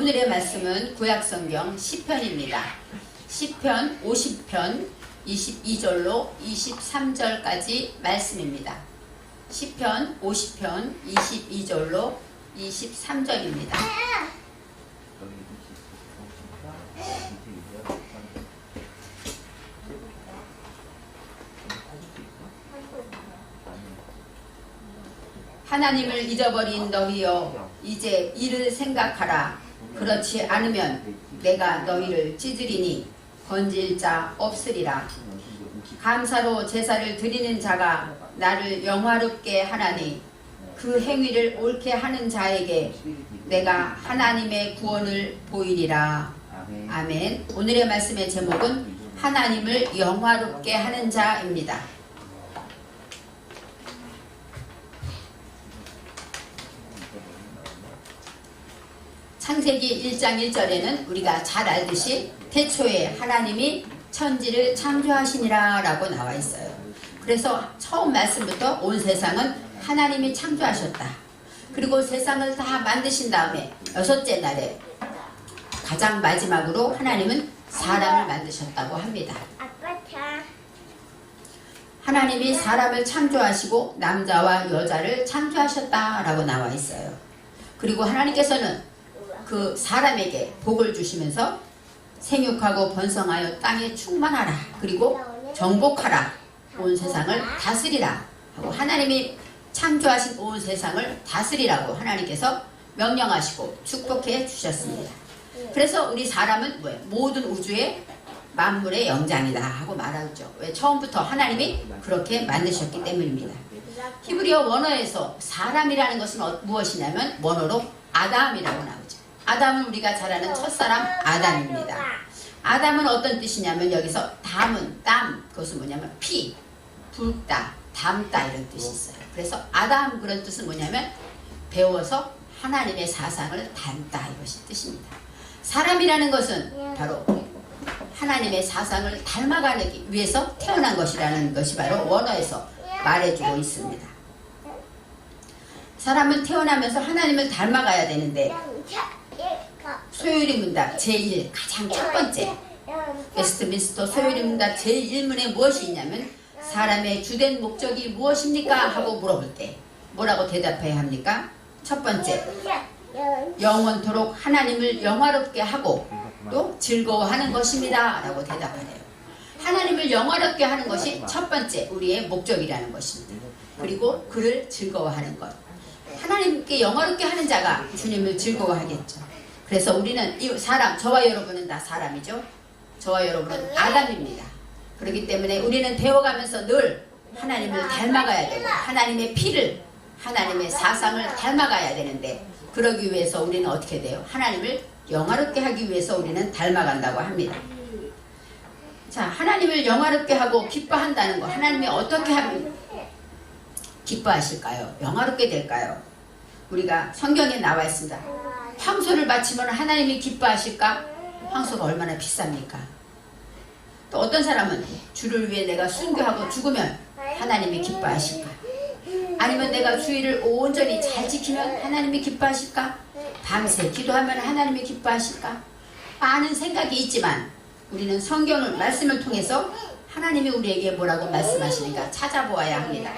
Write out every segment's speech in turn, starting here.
오늘의 말씀은 구약성경 10편입니다. 10편 50편 22절로 23절까지 말씀입니다. 10편 50편 22절로 23절입니다. 하나님을 잊어버린 너희여 이제 이를 생각하라 그렇지 않으면 내가 너희를 찢으리니 건질 자 없으리라. 감사로 제사를 드리는 자가 나를 영화롭게 하나니 그 행위를 옳게 하는 자에게 내가 하나님의 구원을 보이리라. 아멘. 오늘의 말씀의 제목은 하나님을 영화롭게 하는 자입니다 창세기 1장 1절에는 우리가 잘 알듯이 태초에 하나님이 천지를 창조하시니라 라고 나와 있어요. 그래서 처음 말씀부터 온 세상은 하나님이 창조하셨다. 그리고 세상을 다 만드신 다음에 여섯째 날에 가장 마지막으로 하나님은 사람을 만드셨다고 합니다. 하나님이 사람을 창조하시고 남자와 여자를 창조하셨다라고 나와 있어요. 그리고 하나님께서는 그 사람에게 복을 주시면서 생육하고 번성하여 땅에 충만하라. 그리고 정복하라. 온 세상을 다스리라. 하고 하나님이 창조하신 온 세상을 다스리라고 하나님께서 명령하시고 축복해 주셨습니다. 그래서 우리 사람은 뭐예요? 모든 우주의 만물의 영장이다 하고 말하죠. 왜 처음부터 하나님이 그렇게 만드셨기 때문입니다. 히브리어 원어에서 사람이라는 것은 어- 무엇이냐면 원어로 아담이라고 나오죠. 아담은 우리가 잘 아는 첫사람 아담입니다. 아담은 어떤 뜻이냐면 여기서 담은 땀 그것은 뭐냐면 피, 붉다, 담다 이런 뜻이 있어요. 그래서 아담 그런 뜻은 뭐냐면 배워서 하나님의 사상을 담다 이것이 뜻입니다. 사람이라는 것은 바로 하나님의 사상을 닮아가기 위해서 태어난 것이라는 것이 바로 원어에서 말해주고 있습니다. 사람은 태어나면서 하나님을 닮아가야 되는데 소요리 문답 제1 가장 첫 번째 웨스트민스터 소요리 문답 제1문에 무엇이 있냐면 사람의 주된 목적이 무엇입니까? 하고 물어볼 때 뭐라고 대답해야 합니까? 첫 번째 영원토록 하나님을 영화롭게 하고 또 즐거워하는 것입니다. 라고 대답하네요. 하나님을 영화롭게 하는 것이 첫 번째 우리의 목적이라는 것입니다. 그리고 그를 즐거워하는 것. 하나님께 영화롭게 하는 자가 주님을 즐거워하겠죠. 그래서 우리는 이 사람, 저와 여러분은 다 사람이죠. 저와 여러분은 아담입니다. 그렇기 때문에 우리는 배워가면서 늘 하나님을 닮아가야 되고 하나님의 피를 하나님의 사상을 닮아가야 되는데 그러기 위해서 우리는 어떻게 돼요? 하나님을 영화롭게 하기 위해서 우리는 닮아간다고 합니다. 자, 하나님을 영화롭게 하고 기뻐한다는 거 하나님이 어떻게 하면 기뻐하실까요? 영화롭게 될까요? 우리가 성경에 나와 있습니다. 황소를 바치면 하나님이 기뻐하실까? 황소가 얼마나 비쌉니까? 또 어떤 사람은 주를 위해 내가 순교하고 죽으면 하나님이 기뻐하실까? 아니면 내가 주의를 온전히 잘 지키면 하나님이 기뻐하실까? 밤새 기도하면 하나님이 기뻐하실까? 많은 생각이 있지만 우리는 성경을 말씀을 통해서 하나님이 우리에게 뭐라고 말씀하시는가 찾아보아야 합니다.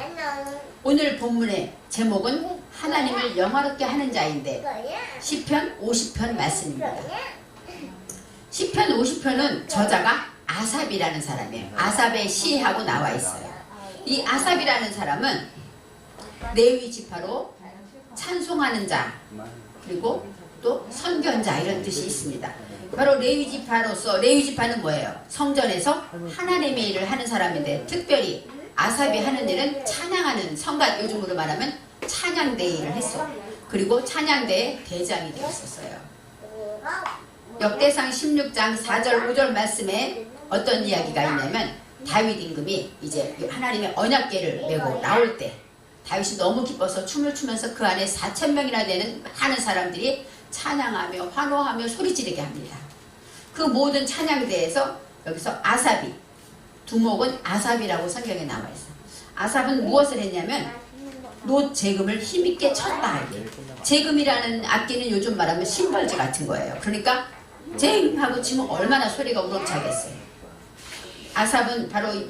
오늘 본문의 제목은 하나님을 영화롭게 하는 자인데 10편 50편 말씀입니다. 10편 50편은 저자가 아삽이라는 사람이에요. 아삽의 시하고 나와 있어요. 이 아삽이라는 사람은 레위 지파로 찬송하는 자 그리고 또 선견자 이런 뜻이 있습니다. 바로 레위 지파로서 레위 지파는 뭐예요? 성전에서 하나님의 일을 하는 사람인데 특별히 아삽이 하는 일은 찬양하는 성가 요즘으로 말하면 찬양대 일을 했어. 그리고 찬양대의 대장이 되었었어요. 역대상 16장 4절 5절 말씀에 어떤 이야기가 있냐면 다윗 임금이 이제 하나님의 언약궤를 메고 나올 때 다윗이 너무 기뻐서 춤을 추면서 그 안에 4천 명이나 되는 많은 사람들이 찬양하며 환호하며 소리 지르게 합니다. 그 모든 찬양대에서 여기서 아삽이 두목은 아삽이라고 성경에 나와 있어. 아삽은 무엇을 했냐면 노 재금을 힘있게 쳤다. 재금이라는 악기는 요즘 말하면 심벌지 같은 거예요. 그러니까 쟁 하고 치면 얼마나 소리가 우렁차겠어요. 아삽은 바로 이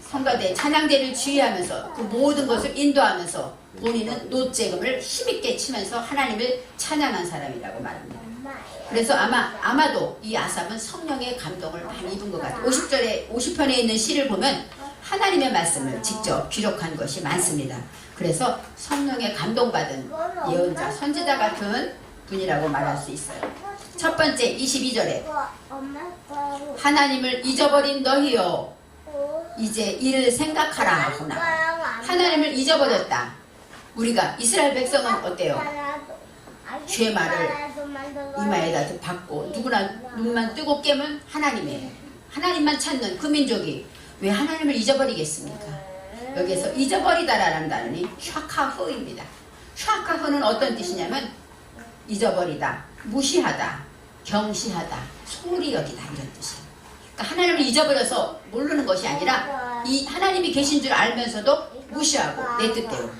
성가대 찬양대를 지휘하면서 그 모든 것을 인도하면서 본인은 노재금을 힘있게 치면서 하나님을 찬양한 사람이라고 말합니다. 그래서 아마 아마도 이 아삽은 성령의 감동을 많이 입은 것 같아요. 50절에 50편에 있는 시를 보면 하나님의 말씀을 직접 기록한 것이 많습니다. 그래서 성령의 감동받은 예언자, 선지자 같은 분이라고 말할 수 있어요. 첫 번째 22절에 하나님을 잊어버린 너희여 이제 이를 생각하라 하구나. 하나님을 잊어버렸다. 우리가 이스라엘 백성은 어때요? 죄 말을 이마에다 받고 누구나 눈만 뜨고 깨면 하나님이에요. 하나님만 찾는 그 민족이 왜 하나님을 잊어버리겠습니까? 여기에서 잊어버리다라는 단어는 샤카흐입니다. 샤카흐는 어떤 뜻이냐면 잊어버리다, 무시하다, 경시하다, 소홀히 여기다 이런 뜻이에요. 그러니까 하나님을 잊어버려서 모르는 것이 아니라 이 하나님이 계신 줄 알면서도 무시하고 내 뜻대로,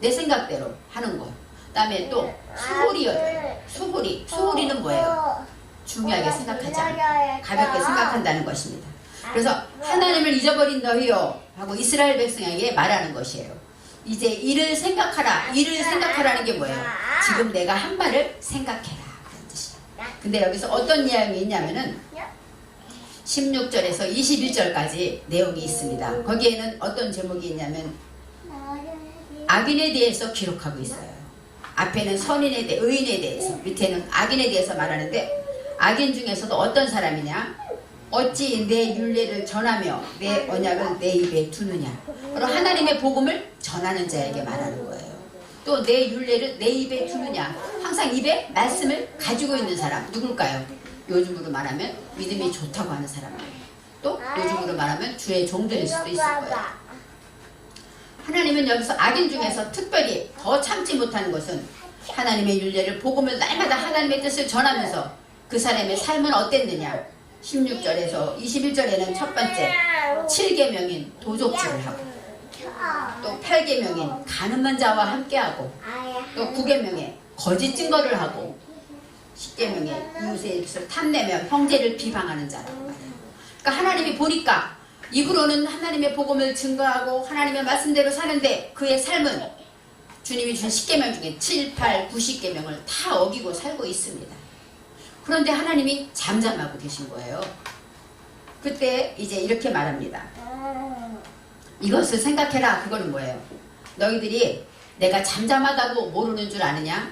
내 생각대로 하는 것. 그 다음에 또 소홀히 여겨요. 소홀히, 소홀히는 뭐예요? 중요하게 생각하지 않고 가볍게 생각한다는 것입니다. 그래서 하나님을 잊어버린 너희요 하고 이스라엘 백성에게 말하는 것이에요. 이제 이를 생각하라. 이를 생각하라는 게 뭐예요? 지금 내가 한 말을 생각해라. 그런 뜻이에요. 근데 여기서 어떤 내용이 있냐면은 16절에서 21절까지 내용이 있습니다. 거기에는 어떤 제목이 있냐면 악인에 대해서 기록하고 있어요. 앞에는 선인에 대해, 의인에 대해서, 밑에는 악인에 대해서 말하는데 악인 중에서도 어떤 사람이냐? 어찌 내 윤례를 전하며 내 언약을 내 입에 두느냐? 바로 하나님의 복음을 전하는 자에게 말하는 거예요. 또 내 윤례를 내 입에 두느냐? 항상 입에 말씀을 가지고 있는 사람 누굴까요? 요즘으로 말하면 믿음이 좋다고 하는 사람이에요. 또 요즘으로 말하면 주의 종들일 수도 있을 거예요. 하나님은 여기서 악인 중에서 특별히 더 참지 못하는 것은 하나님의 윤례를 복음을 날마다 하나님의 뜻을 전하면서 그 사람의 삶은 어땠느냐 16절에서 21절에는 첫 번째 7계명인 도적질을 하고 또 8계명인 가늠한 자와 함께하고 또 9계명에 거짓 증거를 하고 10계명에 이웃의 것을 탐내며 형제를 비방하는 말해요 그러니까 하나님이 보니까 입으로는 하나님의 복음을 증거하고 하나님의 말씀대로 사는데 그의 삶은 주님이 주신 10계명 중에 7, 8, 90계명을 다 어기고 살고 있습니다. 그런데 하나님이 잠잠하고 계신 거예요. 그때 이제 이렇게 말합니다. 이것을 생각해라. 그거는 뭐예요? 너희들이 내가 잠잠하다고 모르는 줄 아느냐?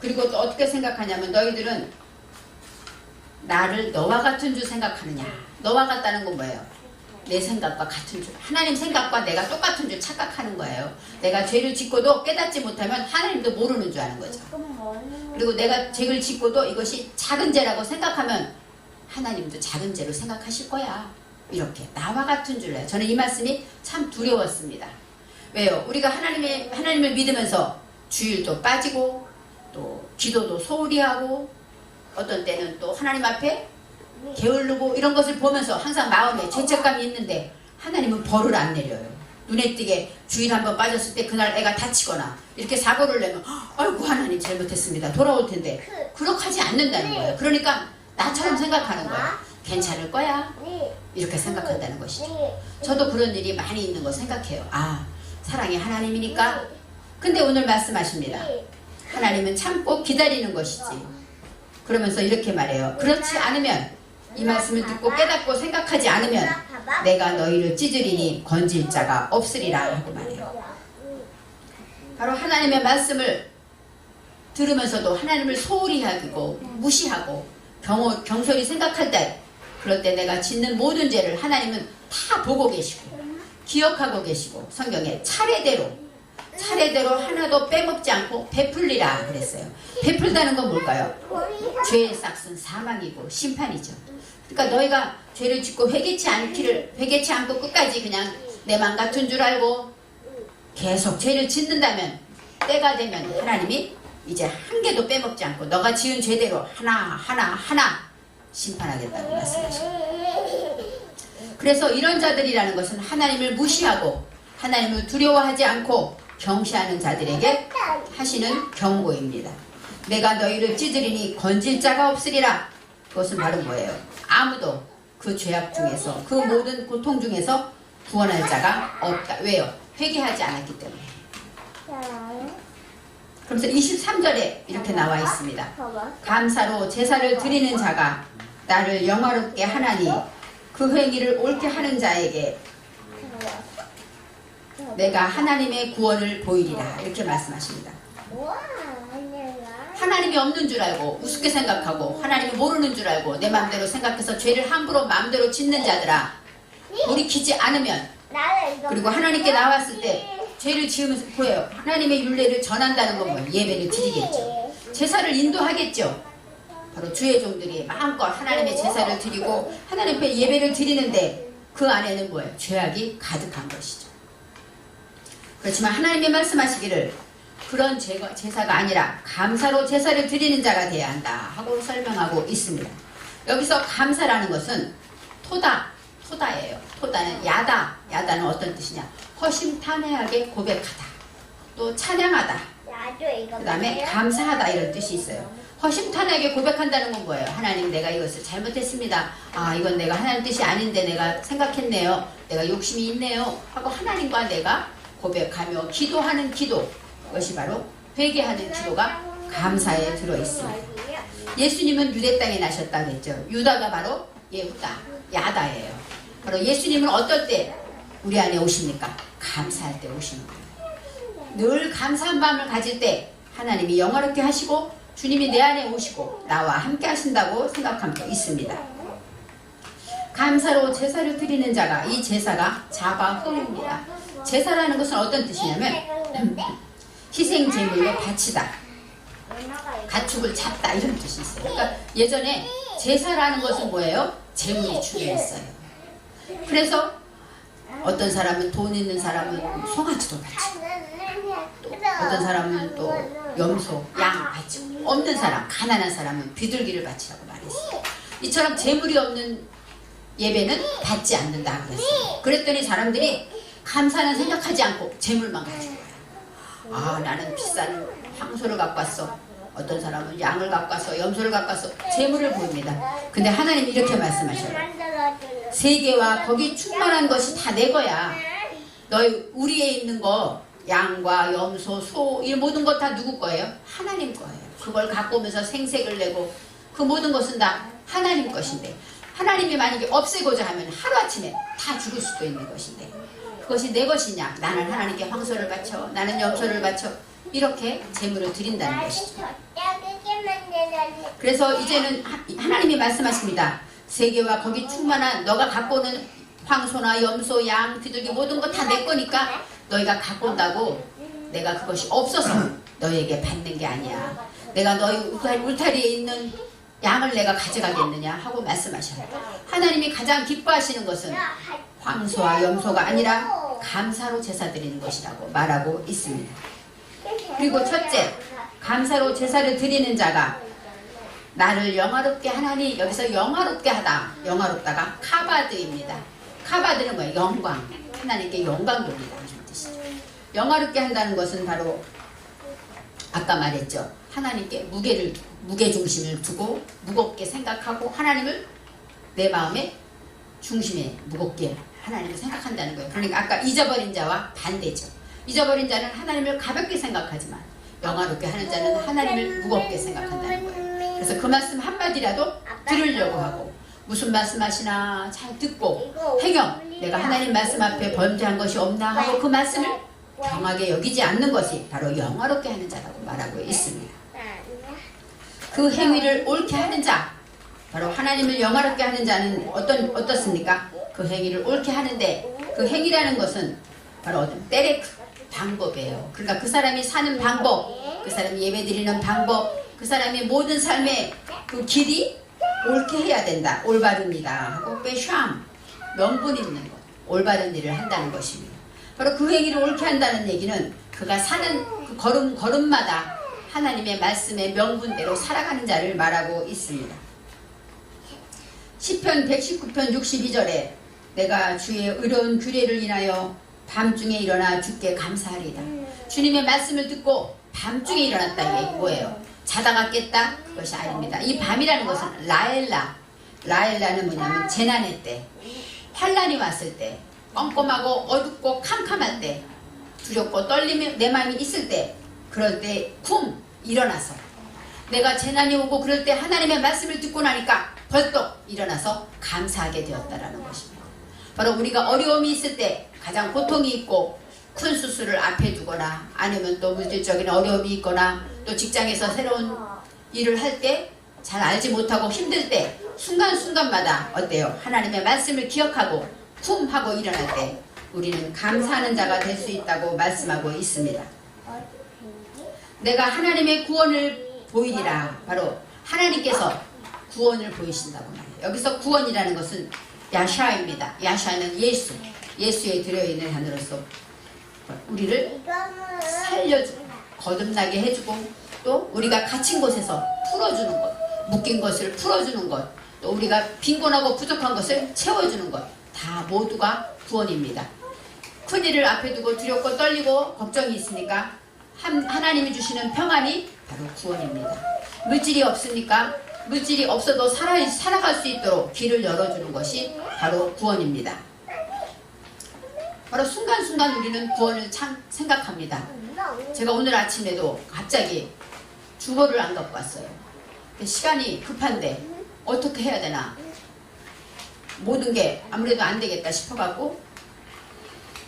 그리고 또 어떻게 생각하냐면 너희들은 나를 너와 같은 줄 생각하느냐? 너와 같다는 건 뭐예요? 내 생각과 같은 줄 하나님 생각과 내가 똑같은 줄 착각하는 거예요. 내가 죄를 짓고도 깨닫지 못하면 하나님도 모르는 줄 아는 거죠. 그리고 내가 죄를 짓고도 이것이 작은 죄라고 생각하면 하나님도 작은 죄로 생각하실 거야. 이렇게 나와 같은 줄 해요. 저는 이 말씀이 참 두려웠습니다. 왜요? 우리가 하나님의 하나님을 믿으면서 주일도 빠지고 또 기도도 소홀히 하고 어떤 때는 또 하나님 앞에 게을르고 이런 것을 보면서 항상 마음에 죄책감이 있는데 하나님은 벌을 안 내려요. 눈에 띄게 주일 한번 빠졌을 때 그날 애가 다치거나 이렇게 사고를 내면 아이고 하나님 잘못했습니다. 돌아올 텐데 그렇게 하지 않는다는 거예요. 그러니까 나처럼 생각하는 거야. 괜찮을 거야. 이렇게 생각한다는 것이죠. 저도 그런 일이 많이 있는 거 생각해요. 아 사랑이 하나님이니까. 근데 오늘 말씀하십니다. 하나님은 참고 기다리는 것이지. 그러면서 이렇게 말해요. 그렇지 않으면 이 말씀을 듣고 깨닫고 생각하지 않으면 내가 너희를 찢으리니 건질 자가 없으리라 하고 말해요. 바로 하나님의 말씀을 들으면서도 하나님을 소홀히 하고 무시하고 경호, 경솔히 생각할 때 그럴 때 내가 짓는 모든 죄를 하나님은 다 보고 계시고 기억하고 계시고 성경에 차례대로 차례대로 하나도 빼먹지 않고 베풀리라 그랬어요. 베풀다는 건 뭘까요? 죄의 싹은 사망이고 심판이죠. 그러니까 너희가 죄를 짓고 회개치 않기를 회개치 않고 끝까지 그냥 내 맘 같은 줄 알고 계속 죄를 짓는다면 때가 되면 하나님이 이제 한 개도 빼먹지 않고 너가 지은 죄대로 하나 하나 하나 심판하겠다고 말씀하십니다. 그래서 이런 자들이라는 것은 하나님을 무시하고 하나님을 두려워하지 않고 경시하는 자들에게 하시는 경고입니다. 내가 너희를 찌들이니 건질 자가 없으리라. 그것은 바로 뭐예요? 아무도 그 죄악 중에서 그 모든 고통 중에서 구원할 자가 없다. 왜요? 회개하지 않았기 때문에. 그러면서 23절에 이렇게 나와 있습니다. 감사로 제사를 드리는 자가 나를 영화롭게 하나니 그 행위를 옳게 하는 자에게 내가 하나님의 구원을 보이리라 이렇게 말씀하십니다. 하나님이 없는 줄 알고 우습게 생각하고 하나님이 모르는 줄 알고 내 마음대로 생각해서 죄를 함부로 마음대로 짓는 자들아 돌이키지 않으면 그리고 하나님께 나왔을 때 죄를 지으면서 보여요. 하나님의 윤례를 전한다는 건 뭐예요? 예배를 드리겠죠. 제사를 인도하겠죠. 바로 주의 종들이 마음껏 하나님의 제사를 드리고 하나님 앞에 예배를 드리는데 그 안에는 뭐예요? 죄악이 가득한 것이죠. 그렇지만 하나님이 말씀하시기를 그런 제거, 제사가 아니라 감사로 제사를 드리는 자가 돼야 한다 하고 설명하고 있습니다. 여기서 감사라는 것은 토다, 토다예요. 토다는 야다, 야다는 어떤 뜻이냐? 허심탄회하게 고백하다, 또 찬양하다, 그 다음에 감사하다 이런 뜻이 있어요. 허심탄회하게 고백한다는 건 뭐예요? 하나님 내가 이것을 잘못했습니다. 아 이건 내가 하나님 뜻이 아닌데 내가 생각했네요. 내가 욕심이 있네요. 하고 하나님과 내가 고백하며 기도하는 기도 그것이 바로 회개하는 기도가 감사에 들어 있습니다. 예수님은 유대 땅에 나셨다 그랬죠. 유다가 바로 예후다, 야다예요. 바로 예수님은 어떨 때 우리 안에 오십니까? 감사할 때 오시는 거예요. 늘 감사한 마음을 가질 때 하나님이 영화롭게 하시고 주님이 내 안에 오시고 나와 함께 하신다고 생각하고 있습니다. 감사로 제사를 드리는 자가 이 제사가 자바흐입니다. 제사라는 것은 어떤 뜻이냐면 희생 제물로 바치다, 가축을 잡다 이런 뜻이 있어요. 그러니까 예전에 제사라는 것은 뭐예요? 제물이 중요했어요. 그래서 어떤 사람은 돈 있는 사람은 송아지도 바치고 어떤 사람은 또 염소, 양 바치고 없는 사람, 가난한 사람은 비둘기를 바치라고 말했어요. 이처럼 재물이 없는 예배는 받지 않는다 그랬어요. 그랬더니 사람들이 감사는 생각하지 않고 재물만 가지고. 아 나는 비싼 황소를 갖고 왔어. 어떤 사람은 양을 갖고 왔어, 염소를 갖고 왔어. 재물을 보입니다. 근데 하나님이 이렇게 말씀하셔요. 세계와 거기 충만한 것이 다 내 거야. 너희 우리에 있는 거 양과 염소, 소, 이 모든 것 다 누구 거예요? 하나님 거예요. 그걸 갖고 오면서 생색을 내고 그 모든 것은 다 하나님 것인데 하나님이 만약에 없애고자 하면 하루아침에 다 죽을 수도 있는 것인데 그것이 내 것이냐? 나는 하나님께 황소를 바쳐 나는 염소를 바쳐 이렇게 재물을 드린다는 것이죠. 그래서 이제는 하- 하나님이 말씀하십니다. 세계와 거기 충만한 너가 갖고 오는 황소나 염소, 양, 비둘기 모든 거 다 내 거니까 너희가 갖고 온다고 내가 그것이 없어서 너희에게 받는 게 아니야. 내가 너희 울타- 울타리에 있는 양을 내가 가져가겠느냐 하고 말씀하셔요. 하나님이 가장 기뻐하시는 것은 황소와 염소가 아니라 감사로 제사 드리는 것이라고 말하고 있습니다. 그리고 첫째, 감사로 제사를 드리는 자가 나를 영화롭게 하나니 여기서 영화롭게 하다 영화롭다가 카바드입니다. 카바드는 뭐예요? 영광 하나님께 영광 돌리다 이런 뜻이죠. 영화롭게 한다는 것은 바로 아까 말했죠. 하나님께 무게를 무게 중심을 두고 무겁게 생각하고 하나님을 내 마음의 중심에 무겁게 하나님을 생각한다는 거예요. 그러니까 아까 잊어버린 자와 반대죠. 잊어버린 자는 하나님을 가볍게 생각하지만 영화롭게 하는 자는 하나님을 무겁게 생각한다는 거예요. 그래서 그 말씀 한마디라도 들으려고 하고 무슨 말씀하시나 잘 듣고 행영 내가 하나님 말씀 앞에 범죄한 것이 없나 하고 그 말씀을 경하게 여기지 않는 것이 바로 영화롭게 하는 자라고 말하고 있습니다. 그 행위를 옳게 하는 자 바로 하나님을 영화롭게 하는 자는 어떤 어떻습니까? 그 행위를 옳게 하는데 그 행위라는 것은 바로 어떤 때의 방법이에요. 그러니까 그 사람이 사는 방법, 그 사람이 예배드리는 방법, 그 사람의 모든 삶의 그 길이 옳게 해야 된다. 올바릅니다. 하고 빼샴 명분 있는 것, 올바른 일을 한다는 것입니다. 바로 그 행위를 옳게 한다는 얘기는 그가 사는 그 걸음 걸음마다 하나님의 말씀의 명분대로 살아가는 자를 말하고 있습니다. 시편 119편 62절에 내가 주의 의로운 규례를 인하여 밤중에 일어나 주께 감사하리다. 주님의 말씀을 듣고 밤중에 일어났다 이게 뭐예요? 자다가 깼다? 그것이 아닙니다. 이 밤이라는 것은 라엘라. 라엘라는 뭐냐면 재난의 때, 환란이 왔을 때, 껌껌하고 어둡고 캄캄할 때, 두렵고 떨리며 내 마음이 있을 때, 그럴 때 쿵 일어나서 내가 재난이 오고 그럴 때 하나님의 말씀을 듣고 나니까 벌떡 일어나서 감사하게 되었다라는 것입니다. 바로 우리가 어려움이 있을 때 가장 고통이 있고 큰 수술을 앞에 두거나 아니면 또 물질적인 어려움이 있거나 또 직장에서 새로운 일을 할 때 잘 알지 못하고 힘들 때 순간순간마다 어때요? 하나님의 말씀을 기억하고 쿵 하고 일어날 때 우리는 감사하는 자가 될 수 있다고 말씀하고 있습니다. 내가 하나님의 구원을 보이리라. 바로 하나님께서 구원을 보이신다고 말해요. 여기서 구원이라는 것은 야샤입니다. 야샤는 예수. 예수에 들어있는 단어로서 우리를 살려주고 거듭나게 해주고 또 우리가 갇힌 곳에서 풀어주는 것 묶인 것을 풀어주는 것 또 우리가 빈곤하고 부족한 것을 채워주는 것 다 모두가 구원입니다. 큰일을 앞에 두고 두렵고 떨리고 걱정이 있으니까 한- 하나님이 주시는 평안이 바로 구원입니다. 물질이 없으니까 물질이 없어도 살아, 살아갈 수 있도록 길을 열어주는 것이 바로 구원입니다. 바로 순간순간 우리는 구원을 참 생각합니다. 제가 오늘 아침에도 갑자기 주거를 안 갖고 왔어요. 시간이 급한데 어떻게 해야 되나 모든 게 아무래도 안 되겠다 싶어갖고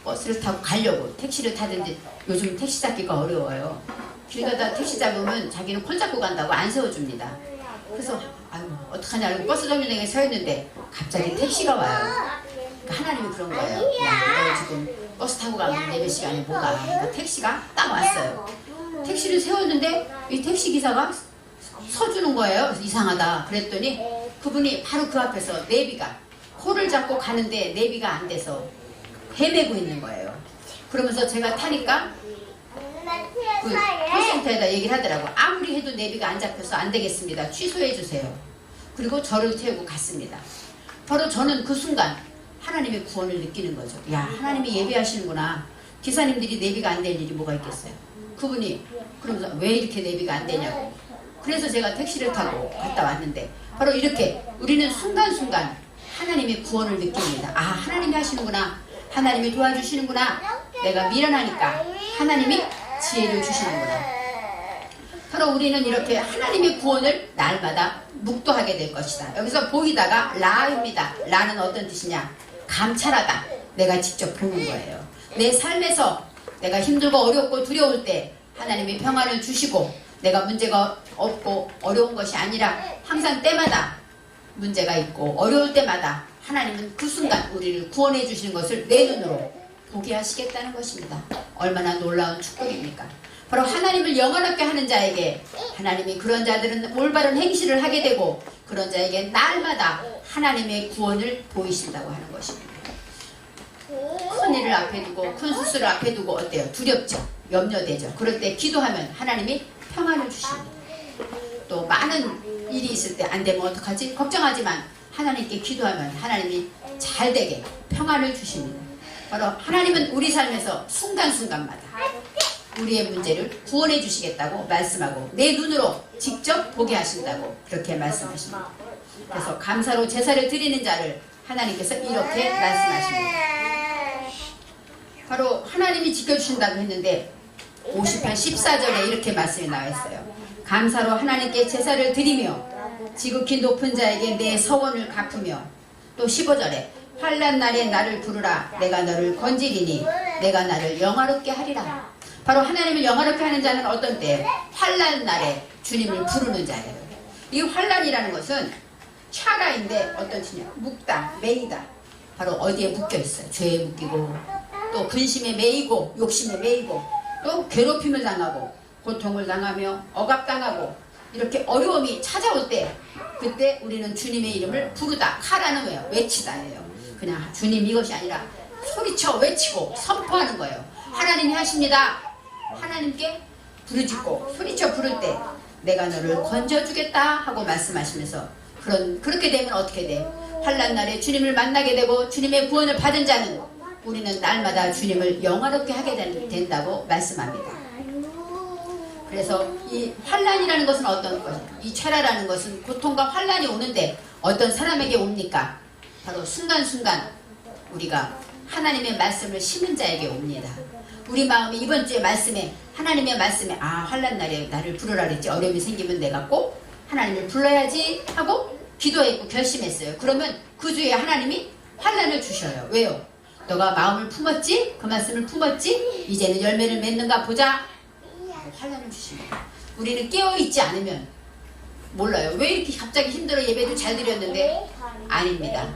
버스를 타고 가려고 택시를 타든지 요즘 택시 잡기가 어려워요. 길 가다 택시 잡으면 자기는 콜 잡고 간다고 안 세워줍니다. 그래서 아유 어떡하냐 고 버스 정류장에 서 있는데 갑자기 택시가 와요. 그러니까 하나님이 그런 거예요. 야, 너 지금 버스 타고 가면 예배 시간에 못 가. 그러니까 택시가 딱 왔어요. 택시를 세웠는데 이 택시 기사가 서주는 거예요. 이상하다. 그랬더니 그분이 바로 그 앞에서 내비가 코를 잡고 가는데 내비가 안 돼서 헤매고 있는 거예요. 그러면서 제가 타니까 그 콜센터에다 얘기를 하더라고. 아무리 해도 내비가 안 잡혀서 안 되겠습니다. 취소해 주세요. 그리고 저를 태우고 갔습니다. 바로 저는 그 순간 하나님의 구원을 느끼는 거죠. 야, 하나님이 예배하시는구나. 기사님들이 내비가 안 될 일이 뭐가 있겠어요. 그분이 그러면서 왜 이렇게 내비가 안 되냐고. 그래서 제가 택시를 타고 갔다 왔는데 바로 이렇게 우리는 순간순간 하나님의 구원을 느낍니다. 아, 하나님이 하시는구나. 하나님이 도와주시는구나. 내가 미련하니까 하나님이 지혜를 주시는구나. 바로 우리는 이렇게 하나님의 구원을 날마다 묵도하게 될 것이다. 여기서 보이다가 라입니다. 라는 어떤 뜻이냐? 감찰하다. 내가 직접 보는 거예요. 내 삶에서 내가 힘들고 어렵고 두려울 때 하나님이 평안을 주시고 내가 문제가 없고 어려운 것이 아니라 항상 때마다 문제가 있고 어려울 때마다 하나님은 그 순간 우리를 구원해 주시는 것을 내 눈으로 보게 하시겠다는 것입니다. 얼마나 놀라운 축복입니까? 바로 하나님을 영원하게 하는 자에게 하나님이 그런 자들은 올바른 행실을 하게 되고 그런 자에게 날마다 하나님의 구원을 보이신다고 하는 것입니다. 큰 일을 앞에 두고 큰 수술을 앞에 두고 어때요? 두렵죠? 염려되죠? 그럴 때 기도하면 하나님이 평안을 주십니다. 또 많은 일이 있을 때 안 되면 어떡하지? 걱정하지만 하나님께 기도하면 하나님이 잘 되게 평안을 주십니다. 바로 하나님은 우리 삶에서 순간순간마다 우리의 문제를 구원해 주시겠다고 말씀하고 내 눈으로 직접 보게 하신다고 그렇게 말씀하십니다. 그래서 감사로 제사를 드리는 자를 하나님께서 이렇게 말씀하십니다. 바로 하나님이 지켜주신다고 했는데 50편 14절에 이렇게 말씀이 나와 있어요. 감사로 하나님께 제사를 드리며 지극히 높은 자에게 내 서원을 갚으며 또 15절에 환란 날에 나를 부르라. 내가 너를 건지리니 내가 나를 영화롭게 하리라. 바로 하나님을 영화롭게 하는 자는 어떤 때? 환란 날에 주님을 부르는 자예요. 이 환란이라는 것은 샤라인데 어떤 뜻이냐 묶다 매이다. 바로 어디에 묶여 있어요? 죄에 묶이고 또 근심에 매이고 욕심에 매이고 또 괴롭힘을 당하고 고통을 당하며 억압당하고 이렇게 어려움이 찾아올 때 그때 우리는 주님의 이름을 부르다 카라는 왜요. 외치다예요 그냥 주님 이것이 아니라 소리쳐 외치고 선포하는 거예요 하나님이 하십니다 하나님께 부르짖고 소리쳐 부를 때 내가 너를 건져주겠다 하고 말씀하시면서 그런 그렇게 되면 어떻게 돼? 환란 날에 주님을 만나게 되고 주님의 구원을 받은 자는 우리는 날마다 주님을 영화롭게 하게 된- 된다고 말씀합니다. 그래서 이 환란이라는 것은 어떤 것이? 이 최라라는 것은 고통과 환란이 오는데 어떤 사람에게 옵니까? 바로 순간순간 우리가 하나님의 말씀을 심은 자에게 옵니다. 우리 마음이 이번 주에 말씀에 하나님의 말씀에 아 환란 날에 나를 부르라 그랬지 어려움이 생기면 내가 꼭 하나님을 불러야지 하고 기도했고 결심했어요. 그러면 그 주에 하나님이 환란을 주셔요. 왜요? 너가 마음을 품었지? 그 말씀을 품었지? 이제는 열매를 맺는가 보자. 환란을 주십니다. 우리는 깨어있지 않으면 몰라요. 왜 이렇게 갑자기 힘들어 예배도 잘 드렸는데 아닙니다.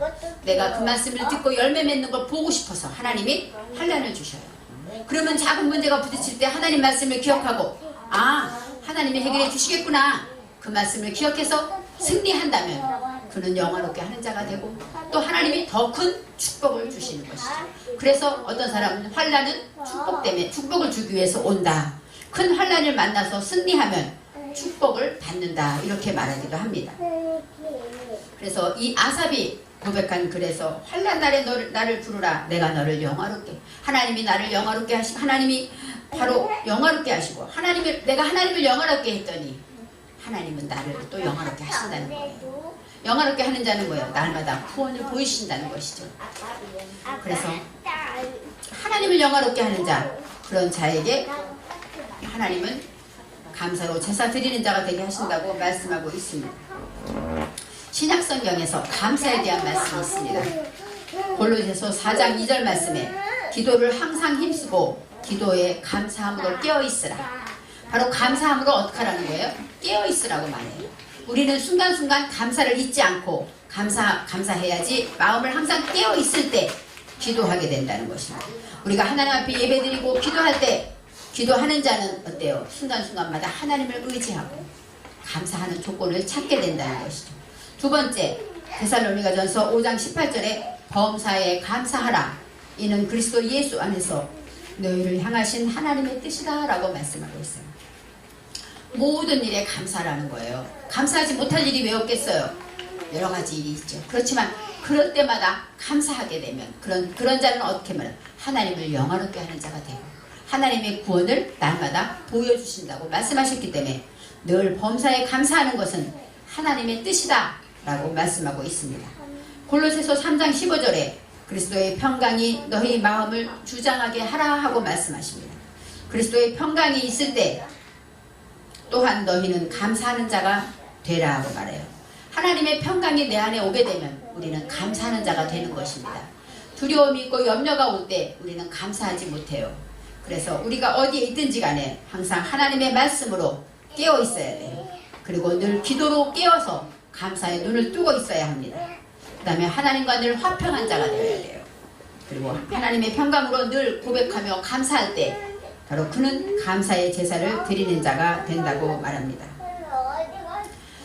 내가 그 말씀을 듣고 열매 맺는 걸 보고 싶어서 하나님이 환란을 주셔요. 그러면 작은 문제가 부딪힐 때 하나님 말씀을 기억하고 아 하나님이 해결해 주시겠구나 그 말씀을 기억해서 승리한다면 그는 영화롭게 하는 자가 되고 또 하나님이 더 큰 축복을 주시는 것이죠. 그래서 어떤 사람은 환란은 축복 때문에 축복을 주기 위해서 온다. 큰 환란을 만나서 승리하면 축복을 받는다 이렇게 말하기도 합니다. 그래서 이 아삽이 고백한 글에서 환란 날에 너를, 나를 부르라 내가 너를 영화롭게 하나님이 나를 영화롭게 하시 하나님이 바로 영화롭게 하시고 하나님을 내가 하나님을 영화롭게 했더니 하나님은 나를 또 영화롭게 하신다는 거예요. 영화롭게 하는 자는 뭐예요? 날마다 구원을 보이신다는 것이죠. 그래서 하나님을 영화롭게 하는 자 그런 자에게 하나님은 감사로 제사 드리는 자가 되게 하신다고 말씀하고 있습니다. 신약 성경에서 감사에 대한 말씀이 있습니다. 골로새서 4장 2절 말씀에 기도를 항상 힘쓰고 기도에 감사함으로 깨어 있으라. 바로 감사함으로 어떻게 하라는 거예요? 깨어 있으라고 말해요. 우리는 순간순간 감사를 잊지 않고 감사 감사해야지 마음을 항상 깨어 있을 때 기도하게 된다는 것입니다. 우리가 하나님 앞에 예배드리고 기도할 때 기도하는 자는 어때요? 순간순간마다 하나님을 의지하고 감사하는 조건을 찾게 된다는 것이죠. 두 번째, 데살로니가전서 5장 18절에 범사에 감사하라. 이는 그리스도 예수 안에서 너희를 향하신 하나님의 뜻이다 라고 말씀하고 있어요. 모든 일에 감사라는 거예요. 감사하지 못할 일이 왜 없겠어요? 여러 가지 일이 있죠. 그렇지만 그럴 때마다 감사하게 되면 그런 그런 자는 어떻게 말해? 하나님을 영화롭게 하는 자가 되고 하나님의 구원을 날마다 보여주신다고 말씀하셨기 때문에 늘 범사에 감사하는 것은 하나님의 뜻이다 라고 말씀하고 있습니다. 골로새서 3장 15절에 그리스도의 평강이 너희 마음을 주장하게 하라 하고 말씀하십니다. 그리스도의 평강이 있을 때 또한 너희는 감사하는 자가 되라 하고 말해요. 하나님의 평강이 내 안에 오게 되면 우리는 감사하는 자가 되는 것입니다. 두려움이 있고 염려가 올 때 우리는 감사하지 못해요. 그래서 우리가 어디에 있든지 간에 항상 하나님의 말씀으로 깨어 있어야 돼요. 그리고 늘 기도로 깨어서 감사의 눈을 뜨고 있어야 합니다. 그 다음에 하나님과 늘 화평한 자가 되어야 돼요. 그리고 하나님의 평강으로 늘 고백하며 감사할 때 바로 그는 감사의 제사를 드리는 자가 된다고 말합니다.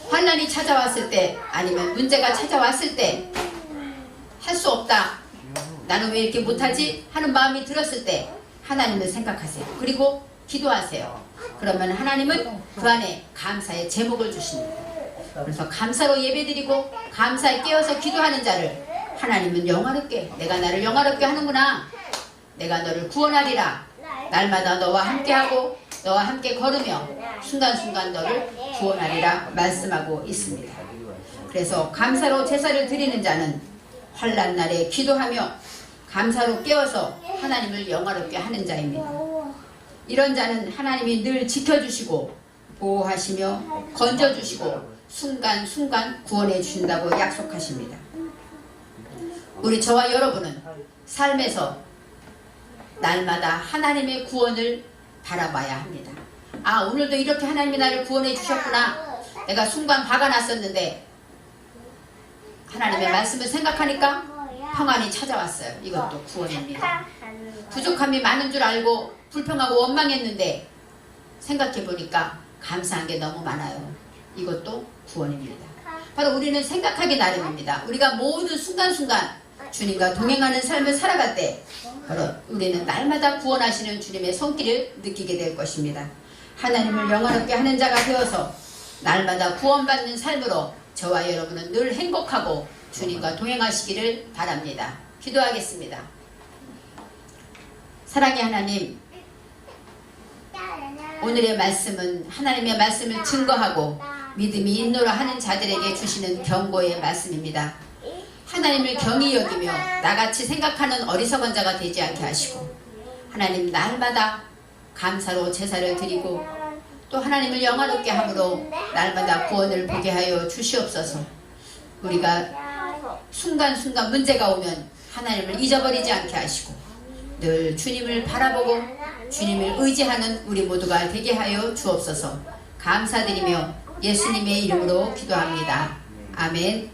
환란이 찾아왔을 때 아니면 문제가 찾아왔을 때 할 수 없다. 나는 왜 이렇게 못하지? 하는 마음이 들었을 때 하나님을 생각하세요. 그리고 기도하세요. 그러면 하나님은 그 안에 감사의 제목을 주십니다. 그래서 감사로 예배드리고 감사에 깨어서 기도하는 자를 하나님은 영화롭게 내가 나를 영화롭게 하는구나. 내가 너를 구원하리라. 날마다 너와 함께하고 너와 함께 걸으며 순간순간 너를 구원하리라 말씀하고 있습니다. 그래서 감사로 제사를 드리는 자는 환란 날에 기도하며 감사로 깨어서 하나님을 영화롭게 하는 자입니다. 이런 자는 하나님이 늘 지켜주시고 보호하시며 건져주시고 순간순간 구원해 주신다고 약속하십니다. 우리 저와 여러분은 삶에서 날마다 하나님의 구원을 바라봐야 합니다. 아 오늘도 이렇게 하나님이 나를 구원해 주셨구나. 내가 순간 화가 났었는데 하나님의 말씀을 생각하니까 평안이 찾아왔어요. 이것도 구원입니다. 부족함이 많은 줄 알고 불평하고 원망했는데 생각해 보니까 감사한 게 너무 많아요. 이것도 구원입니다. 바로 우리는 생각하기 나름입니다. 우리가 모든 순간순간 주님과 동행하는 삶을 살아갈 때 바로 우리는 날마다 구원하시는 주님의 손길을 느끼게 될 것입니다. 하나님을 영원롭게 하는 자가 되어서 날마다 구원받는 삶으로 저와 여러분은 늘 행복하고 주님과 동행하시기를 바랍니다. 기도하겠습니다. 사랑의 하나님, 오늘의 말씀은 하나님의 말씀을 증거하고 믿음이 인노라 하는 자들에게 주시는 경고의 말씀입니다. 하나님을 경히 여기며 나같이 생각하는 어리석은 자가 되지 않게 하시고 하나님 날마다 감사로 제사를 드리고 또 하나님을 영화롭게 함으로 날마다 구원을 보게 하여 주시옵소서. 우리가 순간순간 문제가 오면 하나님을 잊어버리지 않게 하시고 늘 주님을 바라보고 주님을 의지하는 우리 모두가 되게 하여 주옵소서. 감사드리며 예수님의 이름으로 기도합니다. 아멘.